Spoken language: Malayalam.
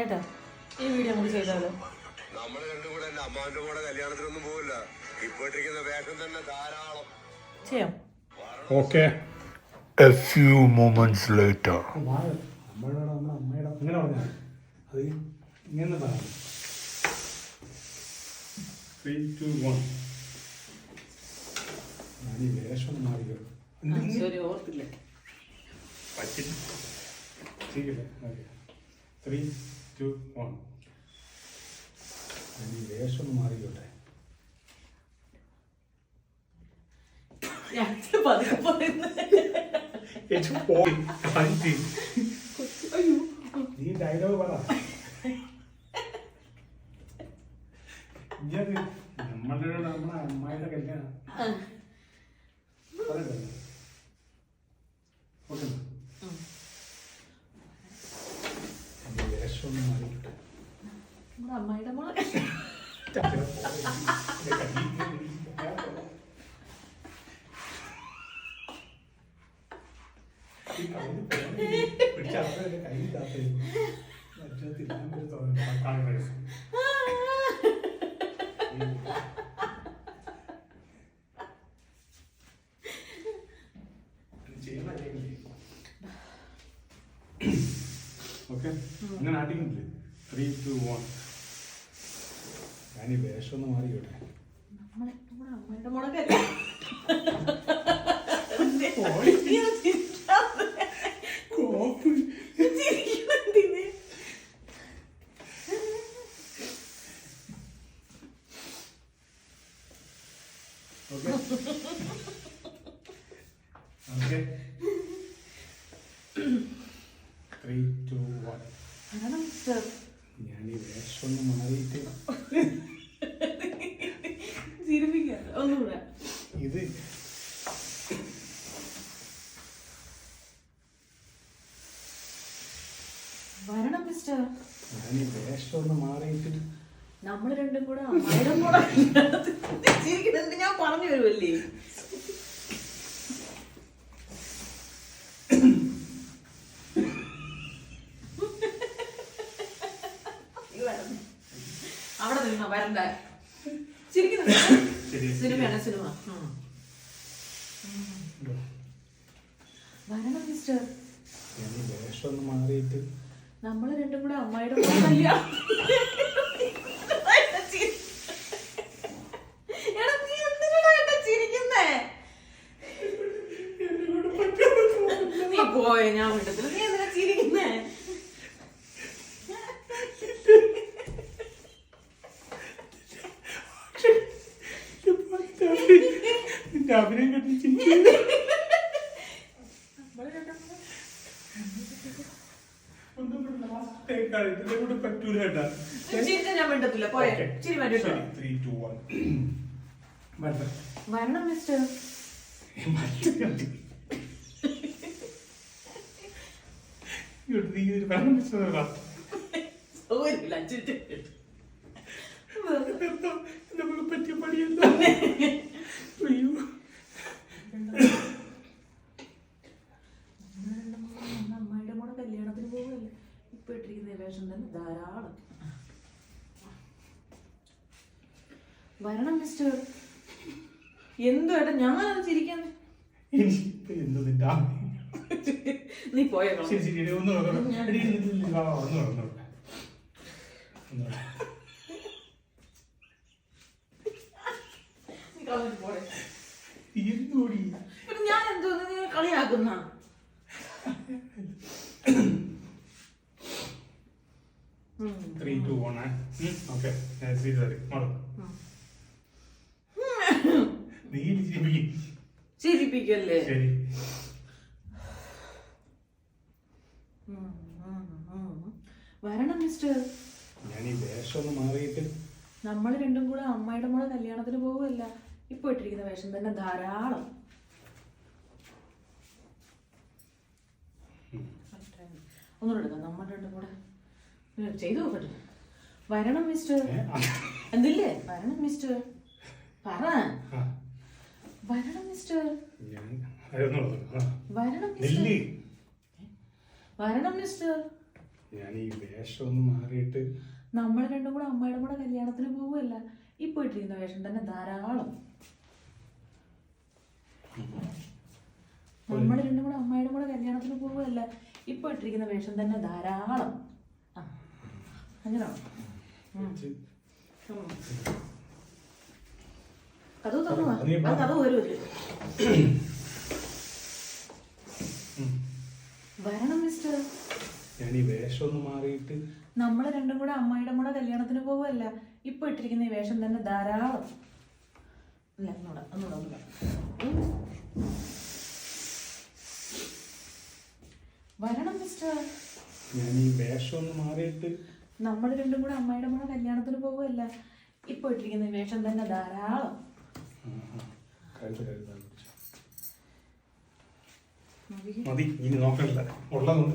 ഏട്ടാ ഈ വീഡിയോ നമുക്ക് ചെയ്താലോ? നമ്മൾ രണ്ടും കൂടെ എന്റെ അമ്മാവിന്റെ കൂടെ കല്യാണത്തിനൊന്നും പോവില്ല. ഇപ്പൊ ഇട്ടിരിക്കുന്ന വേഷം തന്നെ ധാരാളം. ചെയ്യാം. Okay. A few moments later. അമ്മയുടെ അമ്മയുടെ ഇങ്ങനെ പറഞ്ഞാൽ അത് ഇങ്ങനെ പറഞ്ഞു ത്രീ ടു വൺ ഞാൻ ഈ വേഷം മാറിയോ? ഓർത്തില്ല. പറ്റില്ല ശരിയല്ലേ? ഓക്കെ. ത്രീ ടു വൺ ഇനി വേഷം മാറിയോട്ടെ നീ ഡയലോഗ് പറ. നമ്മളുടെ നമ്മളെ അമ്മായിയുടെ കല്യാണം? ഓക്കേ. ഓക്കെ അങ്ങനെ ആട്ടിക്കുന്നില്ലേ? ത്രീ ടു വൺ ഈ വേഷം ഒന്ന് മാറിയോട്ടെ നമ്മളെ നമ്മുടെ അമ്മായിയുടെ മോളെ കല്യാണം ഇങ്ങനെ ചിരിക്കാതെ. കോപ്പ് ചിരിക്കുന്നെന്തിന്? Okay okay three two one ഞാൻ ഈ വേഷം ഒന്ന് മാറിയിട്ട് ഇത് വരണം മിസ്റ്റർ ഞാൻ ഈ വേഷം ഒന്ന് മാറിയിട്ട് നമ്മൾ രണ്ടും കൂടെ അമ്മയുടെ കൂടെ ചിരിക്കുന്നത് ഞാൻ പറഞ്ഞു വരുമല്ലേ. അവിടെ നിന്നോ വരണ്ട. ചിരിക്കുന്നു സിനിമയാണ് സിനിമ. വരണം മിസ്റ്റർ നമ്മൾ രണ്ടും കൂടെ അമ്മായിയുടെ മോളെ കല്യാണം ചിരി- എടാ, നീ എന്തിനാടാ ഏട്ടാ ചിരിക്കുന്നെ? നീ പോയ ഞാൻ വിട്ടത്തില്ല നീ എന്തിനാ ചിരിക്കുന്നേ നിന്റെ അഭിനയം കണ്ടിട്ട് പറ്റൂല കേട്ടാ. പോയെ Okay. ചിരി മാറ്റിട്ടോ ശരി, ഇപ്പൊ ഇട്ടിരിക്കുന്ന വേഷം തന്നെ ധാരാളം. വരണം മിസ്റ്റർ എന്തോ ഏട്ടാ ഞാനത് അമ്മ നീ പോയേക്കോ ശരി ശരി എടി, ഒന്ന് നോക്കണം. എടി, ഇല്ല, ഇല്ല, ഇല്ല, വാ, വാ, ഒന്ന് നോക്കണം, ഒന്ന് നോക്കണം. ഒന്ന് നോക്കണം. നീ കളഞ്ഞിട്ട് പോരെ എന്തുകൂടി? പിന്നെ ഞാൻ എന്തോ നീ കളിയാക്കുന്ന Three, two, one, eh? ഉം, okay. ഞാൻ ചെയ്തു തരാം. മാറ്. നീ ഇനി ജീവിക്ക്. ചിരിപ്പിക്കല്ലേ ശരി. വരണം മിസ്റ്റർ ഞാൻ ഈ വേഷം മാറിയിട്ട് നമ്മൾ രണ്ടും കൂടെ അമ്മയുടെ മോളെ കല്യാണത്തിന് പോവുകയല്ല ഇപ്പൊ ഇട്ടിരിക്കുന്ന വേഷം തന്നെ ധാരാളം ഒന്നുകൂടെ എടുക്കാം നമ്മൾ രണ്ടും കൂടെ ചെയ്തു നോക്കട്ടെ വരണം മിസ്റ്റർ എന്തില്ലേ? വരണം മിസ്റ്റർ പറ. വരണം മിസ്റ്റർ വരണം മിസ്റ്റർ വരണം മിസ്റ്റർ ഞാൻ ഈ വേഷം ഒന്ന് മാറിയിട്ട് നമ്മൾ രണ്ടും കൂടെ അമ്മയുടെ കൂടെ കല്യാണത്തിന് പോവുമല്ല ഇപ്പൊ ഇട്ടിരിക്കുന്ന വേഷം തന്നെ ധാരാളം. നമ്മൾ രണ്ടും കൂടെ അമ്മയുടെ കൂടെ കല്യാണത്തിന് പോവുമല്ല ഇപ്പൊ ഇട്ടിരിക്കുന്ന വേഷം തന്നെ ധാരാളം. അങ്ങനെ. അങ്ങനെയാണോ കഥവ് തുറന്നു നീ ആ വാ. കഥവ് വരണം മിസ്റ്റർ ഞാൻ ഈ വേഷം ഒന്ന് മാറിയിട്ട് നമ്മൾ രണ്ടും കൂടെ അമ്മയുടെ കൂടെ കല്യാണത്തിന് പോവല്ല ഇപ്പൊ ഇട്ടിരിക്കുന്ന ഈ വേഷം തന്നെ ധാരാളം. ഇല്ല ഒന്നൂടെ ഒന്നൂടെ ഒന്നൂടെ വരണം മിസ്റ്റർ ഞാൻ ഈ വേഷം ഒന്ന് മാറിയിട്ട് നമ്മൾ രണ്ടും കൂടെ അമ്മയുടെ മോളെ കല്യാണത്തിന് പോകുമല്ല ഇപ്പൊ ഇട്ടിരിക്കുന്ന വേഷം തന്നെ ധാരാളം. മതി. ഇനി നോക്കണ്ട. ഉള്ളതുകൊണ്ട്